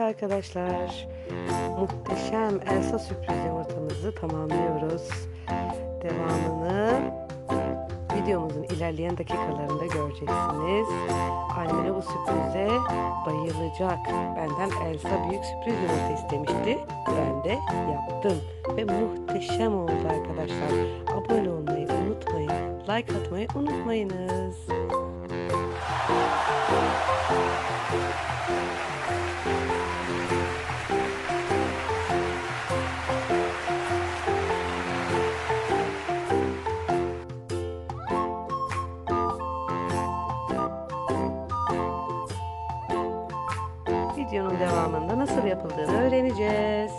Evet arkadaşlar, muhteşem Elsa sürpriz yumurtamızı tamamlıyoruz. Devamını videomuzun ilerleyen dakikalarında göreceksiniz. Almina bu sürprize bayılacak. Benden Elsa büyük sürpriz yumurta istemişti. Ben de yaptım. Ve muhteşem oldu arkadaşlar. Abone olmayı unutmayın. Like atmayı unutmayınız. Yapıldığını öğreneceğiz.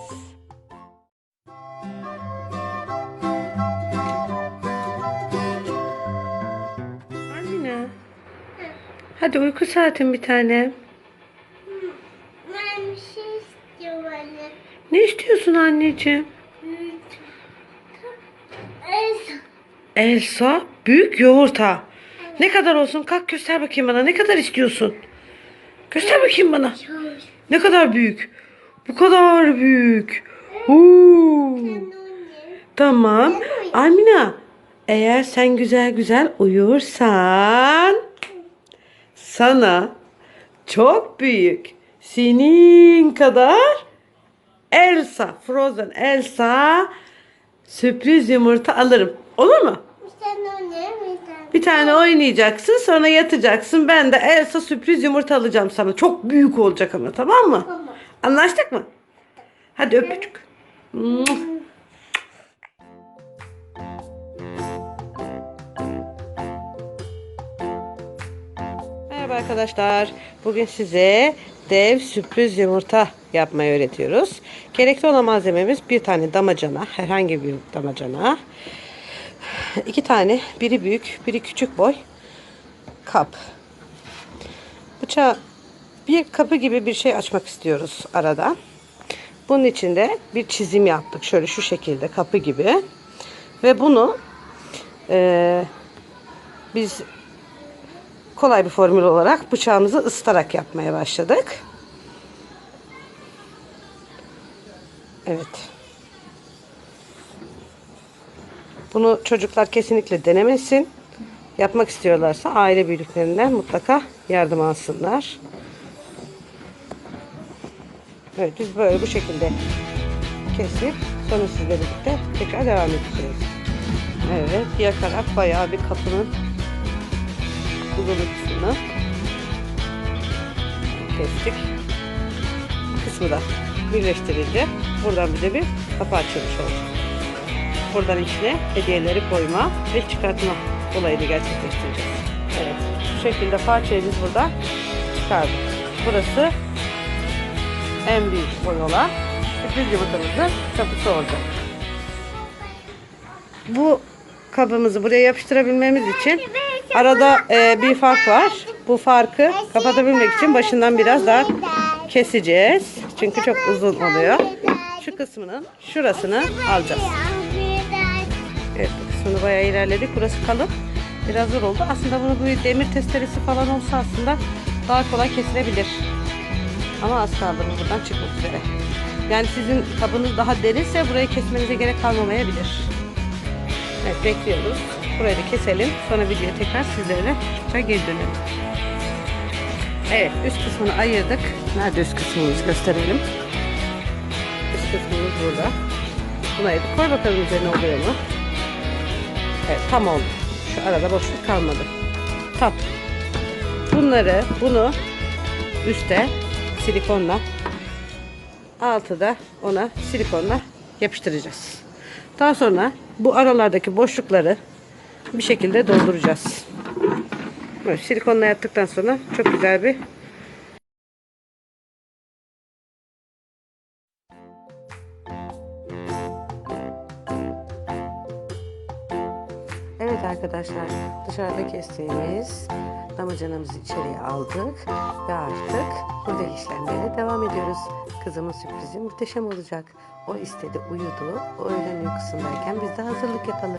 Amina. Hadi uyku saatin bir tane. Ben bir şey istiyorum anne. Ne istiyorsun anneciğim? Elsa. Elsa büyük yumurta. Ne kadar olsun? Kalk göster bakayım bana. Ne kadar istiyorsun? Göster bakayım bana. Çok. Ne kadar büyük? Bu kadar büyük. Anne. Tamam. Almina, eğer sen güzel güzel uyursan sana çok büyük senin kadar Elsa, Frozen Elsa sürpriz yumurta alırım. Olur mu? Sen anne mi sen? Bir tane oynayacaksın sonra yatacaksın. Ben de Elsa sürpriz yumurta alacağım sana. Çok büyük olacak ama tamam mı? Tamam. Anlaştık mı? Hadi öpücük. Mua. Merhaba arkadaşlar. Bugün size dev sürpriz yumurta yapmayı öğretiyoruz. Gerekli olan malzememiz bir tane damacana, herhangi bir damacana. İki tane, biri büyük, biri küçük boy kap. Bıçağı bir kapı gibi bir şey açmak istiyoruz arada. Bunun içinde bir çizim yaptık. Şöyle şu şekilde kapı gibi. Ve bunu eee, biz kolay bir formül olarak bıçağımızı ısıtarak yapmaya başladık. Evet. Bunu çocuklar kesinlikle denemesin. Yapmak istiyorlarsa aile büyüklerinden mutlaka yardım alsınlar. Evet biz böyle bu şekilde kesip sonra sizle birlikte tekrar devam edeceğiz. Evet taraf bayağı bir kapının kısmını kestik. Kısmı da birleştirildi. Buradan bize bir kapı açılmış oldu. Buradan içine hediyeleri koyma ve çıkartma olayını gerçekleştireceğiz. Evet. Bu şekilde parçayı biz burada çıkardık. Burası en büyük boy olan sürpriz yumurtamızın kapısı olacak. Bu kabımızı buraya yapıştırabilmemiz için arada e, bir fark var. Bu farkı kapatabilmek için başından biraz daha keseceğiz. Çünkü çok uzun oluyor. Şu kısmının şurasını alacağız. Evet bu kısmını bayağı ilerledik. Burası kalın. Biraz zor oldu. Aslında bunu bu demir testeresi falan olsa aslında daha kolay kesilebilir. Ama az kaldı bu buradan çıkmak üzere. Yani sizin kabınız daha derinse burayı kesmenize gerek kalmamayabilir. Evet bekliyoruz. Burayı da keselim. Sonra videoya tekrar sizlerle tekrar geri dönelim. Evet üst kısmını ayırdık. Nerede üst kısmımızı gösterelim. Üst kısmımız burada. Ayırdık. Koy bakalım üzerine oluyor mu? Tam oldu. Şu arada boşluk kalmadı. Tam. Bunları bunu üste silikonla altı da ona silikonla yapıştıracağız. Daha sonra bu aralardaki boşlukları bir şekilde dolduracağız. Böyle silikonla yaptıktan sonra çok güzel bir Evet arkadaşlar dışarıda kestiğimiz damacanamızı içeriye aldık ve artık buradaki işlemlere devam ediyoruz. Kızımın sürprizi muhteşem olacak. O istedi uyudu. O öğlen uykusundayken biz de hazırlık yapalım.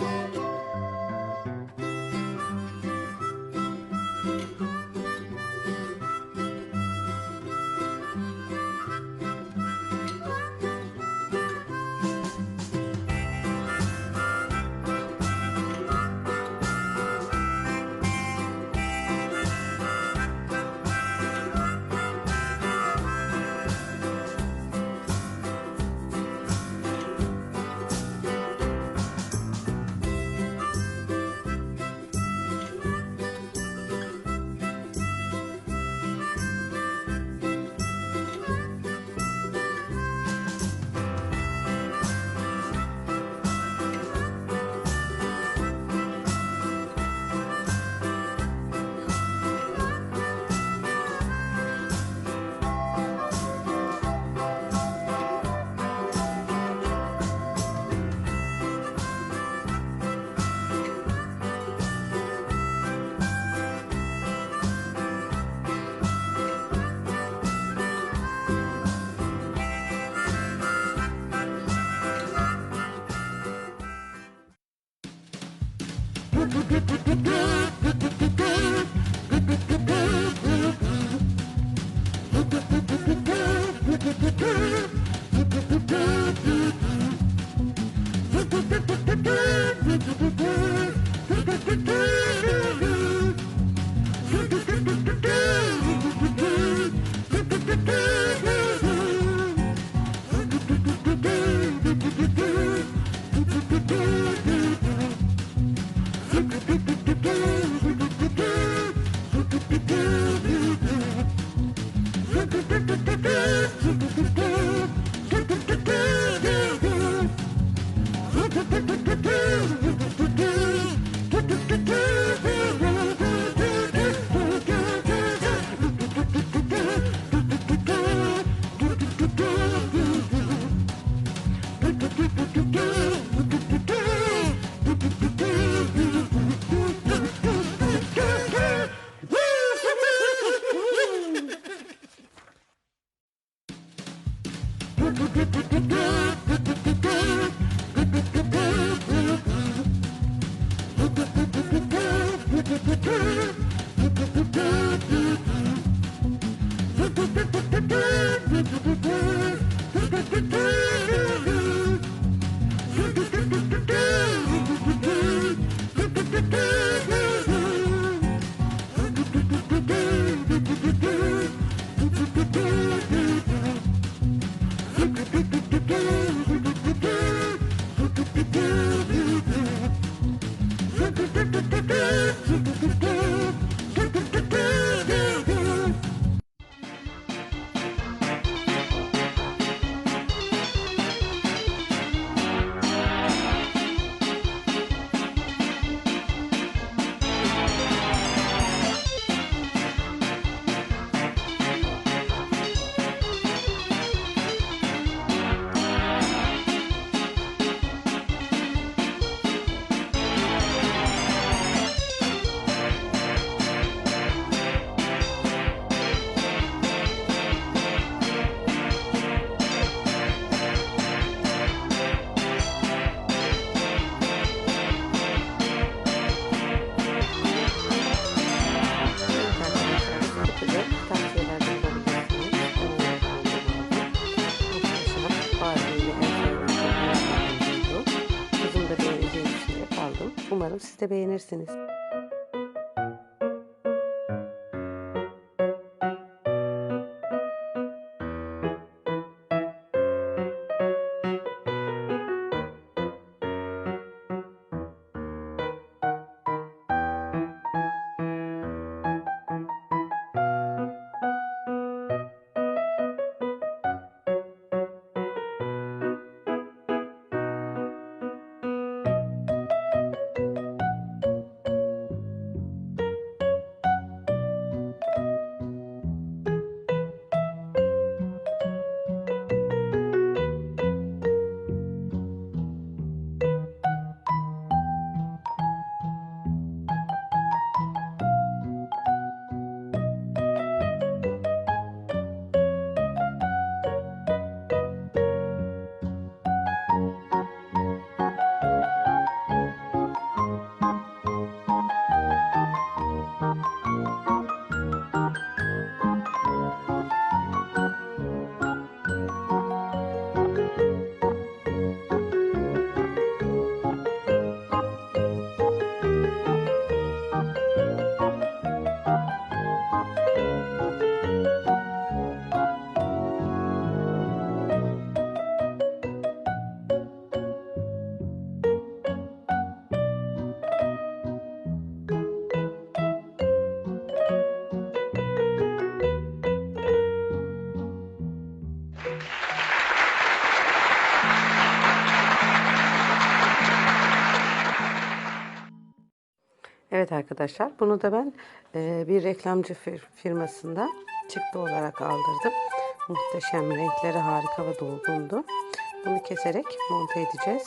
De beğenirsiniz. Evet arkadaşlar bunu da ben e, bir reklamcı fir- firmasında çıktı olarak aldırdım. Muhteşem renkleri harika ve dolgundu. Bunu keserek monte edeceğiz.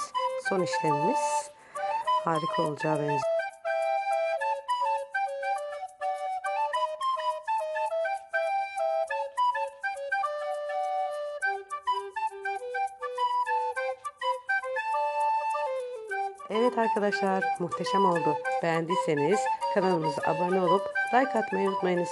Son işlemimiz harika olacağı benziyor. Evet arkadaşlar muhteşem oldu. Beğendiyseniz kanalımıza abone olup like atmayı unutmayınız.